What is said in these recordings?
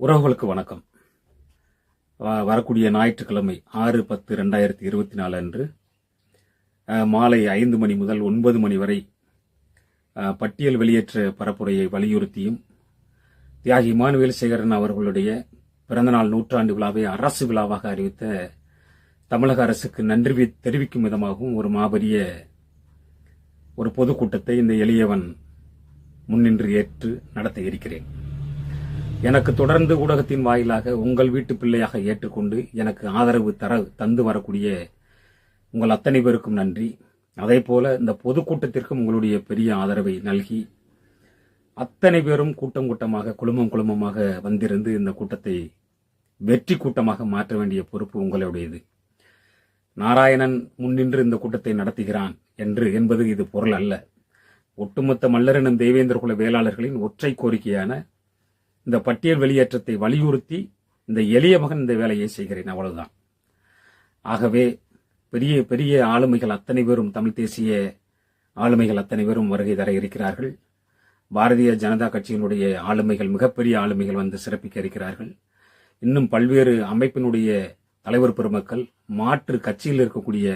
உறவுகளுக்கு வணக்கம். வ- வரக்கூடிய ஞாயிற்றுக்கிழமை ஆறு பத்து ரெண்டாயிரத்தி இருபத்தி நாலு அன்று மாலை ஐந்து மணி முதல் ஒன்பது மணி வரை பட்டியல் வெளியேற்ற பரப்புரையை வலியுறுத்தியும் தியாகி இமானுவேல் சேகரன் அவர்களுடைய பிறந்தநாள் நூற்றாண்டு விழாவை அரசு விழாவாக அறிவித்த தமிழக அரசுக்கு நன்றி தெரிவிக்கும் விதமாகவும் ஒரு மாபெரிய ஒரு பொதுக்கூட்டத்தை இந்த எளியவன் முன்னின்று ஏற்று நடத்த இருக்கிறேன். எனக்கு தொடர்ந்து ஊடகத்தின் வாயிலாக உங்கள் வீட்டு பிள்ளையாக ஏற்றுக்கொண்டு எனக்கு ஆதரவு தர தந்து வரக்கூடிய உங்கள் அத்தனை பேருக்கும் நன்றி. அதே போல இந்த பொதுக்கூட்டத்திற்கும் உங்களுடைய பெரிய ஆதரவை நல்கி அத்தனை பேரும் கூட்டம் கூட்டமாக குழுமம் குழுமமாக வந்திருந்து இந்த கூட்டத்தை வெற்றி கூட்டமாக மாற்ற வேண்டிய பொறுப்பு உங்களுடையது. நாராயணன் முன்னின்று இந்த கூட்டத்தை நடத்துகிறான் என்று என்பது இது பொருள் அல்ல. ஒட்டுமொத்த மல்லரினம் தேவேந்திர குல வேளாளர்களின் ஒற்றை கோரிக்கையான இந்த பட்டியல் வெளியேற்றத்தை வலியுறுத்தி இந்த எளிய மகன் இந்த வேலையை செய்கிறேன் அவ்வளவுதான். ஆகவே பெரிய பெரிய ஆளுமைகள் அத்தனை பேரும் தமிழ் தேசிய ஆளுமைகள் அத்தனை பேரும் வருகை தர இருக்கிறார்கள். பாரதிய ஜனதா கட்சியினுடைய ஆளுமைகள் மிகப்பெரிய ஆளுமைகள் வந்து சிறப்பிக்க இருக்கிறார்கள். இன்னும் பல்வேறு அமைப்பினுடைய தலைவர் பெருமக்கள் மாற்று கட்சியில் இருக்கக்கூடிய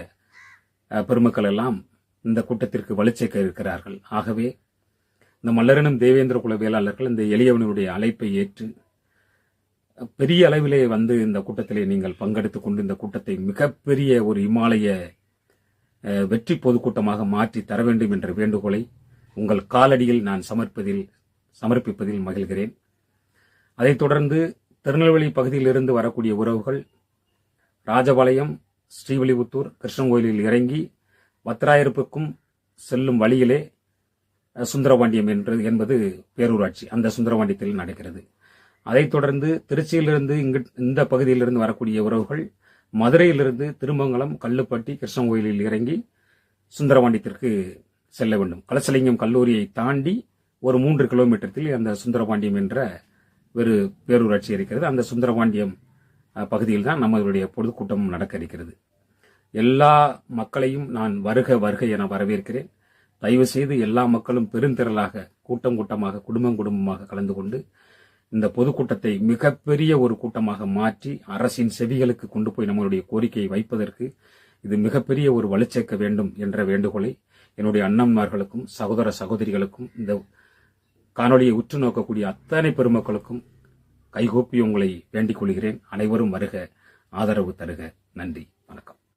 பெருமக்கள் எல்லாம் இந்த கூட்டத்திற்கு வலுச்சேர்க்க இருக்கிறார்கள். ஆகவே இந்த மல்லரனும் தேவேந்திர குல வேளாளர்கள் இந்த எளியவனுடைய அழைப்பை ஏற்று பெரிய அளவிலே வந்து இந்த கூட்டத்திலே நீங்கள் பங்கெடுத்து கொண்டு இந்த கூட்டத்தை மிகப்பெரிய ஒரு இமாலய வெற்றி பொதுக்கூட்டமாக மாற்றி தர வேண்டும் என்ற வேண்டுகோளை உங்கள் காலடியில் நான் சமர்ப்பதில் சமர்ப்பிப்பதில் மகிழ்கிறேன். அதைத் தொடர்ந்து திருநெல்வேலி பகுதியிலிருந்து வரக்கூடிய உறவுகள் ராஜபாளையம் ஸ்ரீவில்லிபுத்தூர் கிருஷ்ணங்கோயிலில் இறங்கி பத்திராயிருப்புக்கும் செல்லும் வழியிலே சுந்தரவாண்டியம் சுந்தரபாண்டியம் என்று என்பது பேரூராட்சி. அந்த சுந்தரபாண்டியத்தில் நடக்கிறது. அதைத் தொடர்ந்து திருச்சியிலிருந்து இங்கு இந்த பகுதியிலிருந்து வரக்கூடிய உறவுகள் மதுரையிலிருந்து திருமங்கலம் கல்லுப்பட்டி கிருஷ்ணகோயிலில் இறங்கி சுந்தரபாண்டியத்திற்கு செல்ல வேண்டும். கலசலிங்கம் கல்லூரியை தாண்டி ஒரு மூன்று கிலோமீட்டரில் அந்த சுந்தரபாண்டியம் என்ற ஒரு பேரூராட்சி இருக்கிறது. அந்த சுந்தரபாண்டியம் பகுதியில் தான் நம்மளுடைய பொதுக்கூட்டம் நடக்க இருக்கிறது. எல்லா மக்களையும் நான் வருக வருக என வரவேற்கிறேன். தயவு செய்து எல்லா மக்களும் பெருந்திரளாக கூட்டம் கூட்டமாக குடும்பம் குடும்பமாக கலந்து கொண்டு இந்த பொதுக்கூட்டத்தை மிகப்பெரிய ஒரு கூட்டமாக மாற்றி அரசின் செவிகளுக்கு கொண்டு போய் நம்மளுடைய கோரிக்கையை வைப்பதற்கு இது மிகப்பெரிய ஒரு வலுச்சேர்க்க வேண்டும் என்ற வேண்டுகோளை என்னுடைய அண்ணன்மார்களுக்கும் சகோதர சகோதரிகளுக்கும் இந்த காணொலியை உற்று நோக்கக்கூடிய அத்தனை பெருமக்களுக்கும் கைகூப்பி உங்களை வேண்டிக் கொள்கிறேன். அனைவரும் வருக. ஆதரவு தருக. நன்றி. வணக்கம்.